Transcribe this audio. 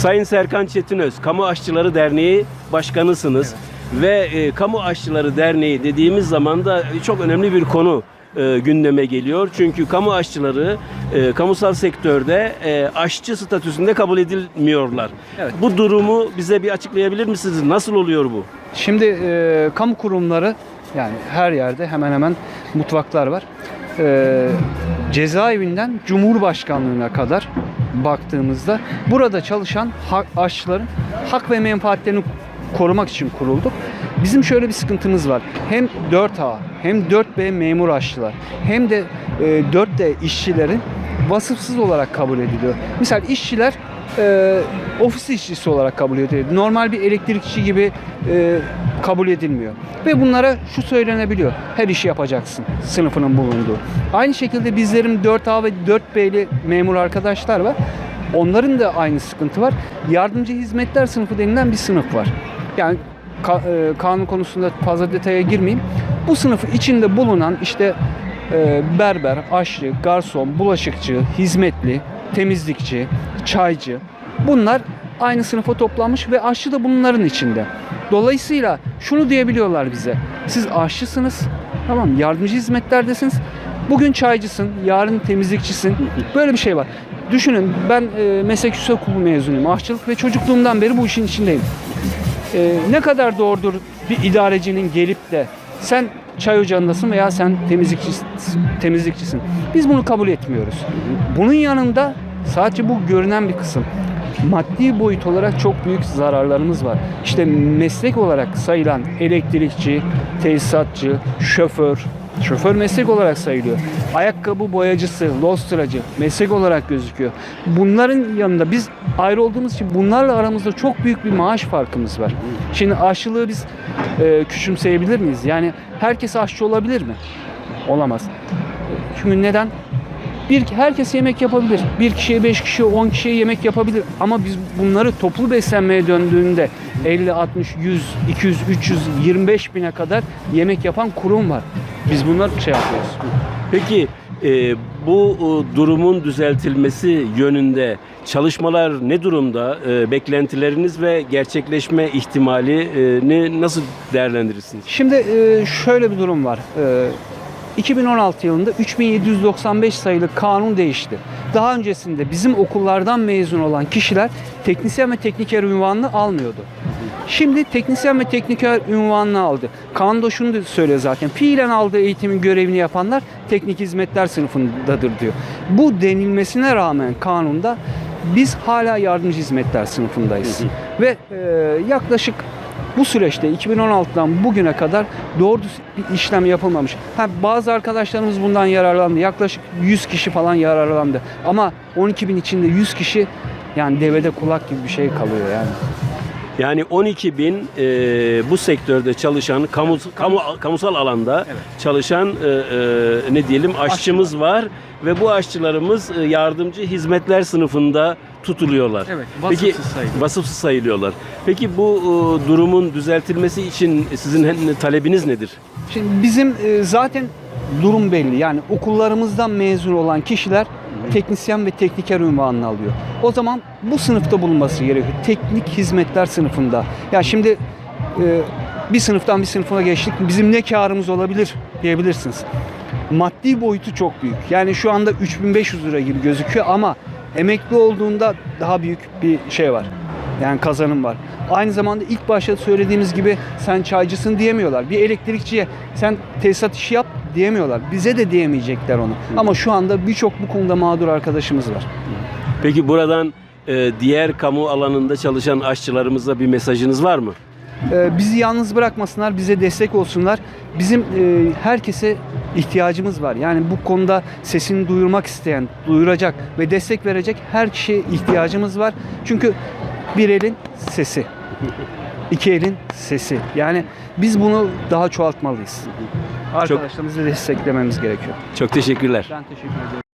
Sayın Serkan Çetinöz, Kamu Aşçıları Derneği Başkanısınız. Ve e, Kamu Aşçıları Derneği dediğimiz zaman da çok önemli bir konu e, gündeme geliyor. Çünkü kamu aşçıları e, kamusal sektörde e, aşçı statüsünde kabul edilmiyorlar. Evet. Bu durumu bize bir açıklayabilir misiniz? Nasıl oluyor bu? Şimdi e, kamu kurumları yani her yerde hemen hemen mutfaklar var. E, cezaevinden Cumhurbaşkanlığına kadar baktığımızda burada çalışan ha- aşçıların hak ve menfaatlerini korumak için kurulduk. Bizim şöyle bir sıkıntımız var. Hem 4A hem 4B memur aşçılar hem de e, 4D işçilerin vasıfsız olarak kabul ediliyor. Misal işçiler e, ofis işçisi olarak kabul ediliyor. Normal bir elektrikçi gibi e, kabul edilmiyor. Ve bunlara şu söylenebiliyor. Her işi yapacaksın sınıfının bulunduğu. Aynı şekilde bizlerin 4A ve 4B'li memur arkadaşlar var. Onların da aynı sıkıntı var. Yardımcı hizmetler sınıfı denilen bir sınıf var. Yani e, kanun konusunda fazla detaya girmeyeyim. Bu sınıfı içinde bulunan işte e, berber, aşçı, garson, bulaşıkçı, hizmetli, temizlikçi, çaycı bunlar aynı sınıfa toplanmış ve aşçı da bunların içinde. Dolayısıyla şunu diyebiliyorlar bize. Siz aşçısınız. Tamam yardımcı hizmetlerdesiniz. Bugün çaycısın, yarın temizlikçisin. Böyle bir şey var. Düşünün ben e, meslek yüksek okulu mezunuyum. Aşçılık ve çocukluğumdan beri bu işin içindeyim. E, ne kadar doğrudur bir idarecinin gelip de sen çay ocağındasın veya sen temizlikçisin. Biz bunu kabul etmiyoruz. Bunun yanında sadece bu görünen bir kısım. Maddi boyut olarak çok büyük zararlarımız var. İşte meslek olarak sayılan elektrikçi, tesisatçı, şoför, şoför meslek olarak sayılıyor. Ayakkabı boyacısı, lostracı meslek olarak gözüküyor. Bunların yanında biz ayrı olduğumuz için bunlarla aramızda çok büyük bir maaş farkımız var. Şimdi aşçılığı biz e, küçümseyebilir miyiz? Yani herkes aşçı olabilir mi? Olamaz. Çünkü neden? Bir herkes yemek yapabilir. Bir kişiye, beş kişiye, on kişiye yemek yapabilir. Ama biz bunları toplu beslenmeye döndüğünde 50, 60, 100, 200, 300, 25 bine kadar yemek yapan kurum var. Biz bunlar şey yapıyoruz. Peki e, bu e, durumun düzeltilmesi yönünde çalışmalar ne durumda? E, beklentileriniz ve gerçekleşme ihtimalini nasıl değerlendirirsiniz? Şimdi e, şöyle bir durum var. E, 2016 yılında 3795 sayılı kanun değişti. Daha öncesinde bizim okullardan mezun olan kişiler teknisyen ve tekniker unvanını almıyordu. Şimdi teknisyen ve tekniker unvanını aldı. Kanun da şunu da söylüyor zaten. Fiilen aldığı eğitimin görevini yapanlar teknik hizmetler sınıfındadır diyor. Bu denilmesine rağmen kanunda biz hala yardımcı hizmetler sınıfındayız. Ve e, yaklaşık bu süreçte 2016'dan bugüne kadar doğru bir işlem yapılmamış. Ha, bazı arkadaşlarımız bundan yararlandı. Yaklaşık 100 kişi falan yararlandı. Ama 12 bin içinde 100 kişi yani devede kulak gibi bir şey kalıyor yani. Yani 12 bin e, bu sektörde çalışan kamu, kamu kamusal alanda çalışan e, e, ne diyelim aşçımız var ve bu aşçılarımız e, yardımcı hizmetler sınıfında tutuluyorlar. Evet, Peki vasıfsız sayılıyor. vasıfsız sayılıyorlar. Peki bu e, durumun düzeltilmesi için sizin talebiniz nedir? Şimdi bizim e, zaten durum belli. Yani okullarımızdan mezun olan kişiler teknisyen ve tekniker unvanını alıyor. O zaman bu sınıfta bulunması gerekiyor. Teknik hizmetler sınıfında. Ya şimdi e, bir sınıftan bir sınıfına geçtik. Bizim ne karımız olabilir diyebilirsiniz. Maddi boyutu çok büyük. Yani şu anda 3500 lira gibi gözüküyor ama emekli olduğunda daha büyük bir şey var. Yani kazanım var. Aynı zamanda ilk başta söylediğimiz gibi sen çaycısın diyemiyorlar. Bir elektrikçiye sen tesisat işi yap diyemiyorlar. Bize de diyemeyecekler onu. Ama şu anda birçok bu konuda mağdur arkadaşımız var. Peki buradan e, diğer kamu alanında çalışan aşçılarımıza bir mesajınız var mı? Ee, bizi yalnız bırakmasınlar, bize destek olsunlar. Bizim e, herkese ihtiyacımız var. Yani bu konuda sesini duyurmak isteyen, duyuracak ve destek verecek her kişiye ihtiyacımız var. Çünkü bir elin sesi, iki elin sesi. Yani biz bunu daha çoğaltmalıyız. Arkadaşlarımızı desteklememiz gerekiyor. Çok teşekkürler. Ben teşekkür ederim.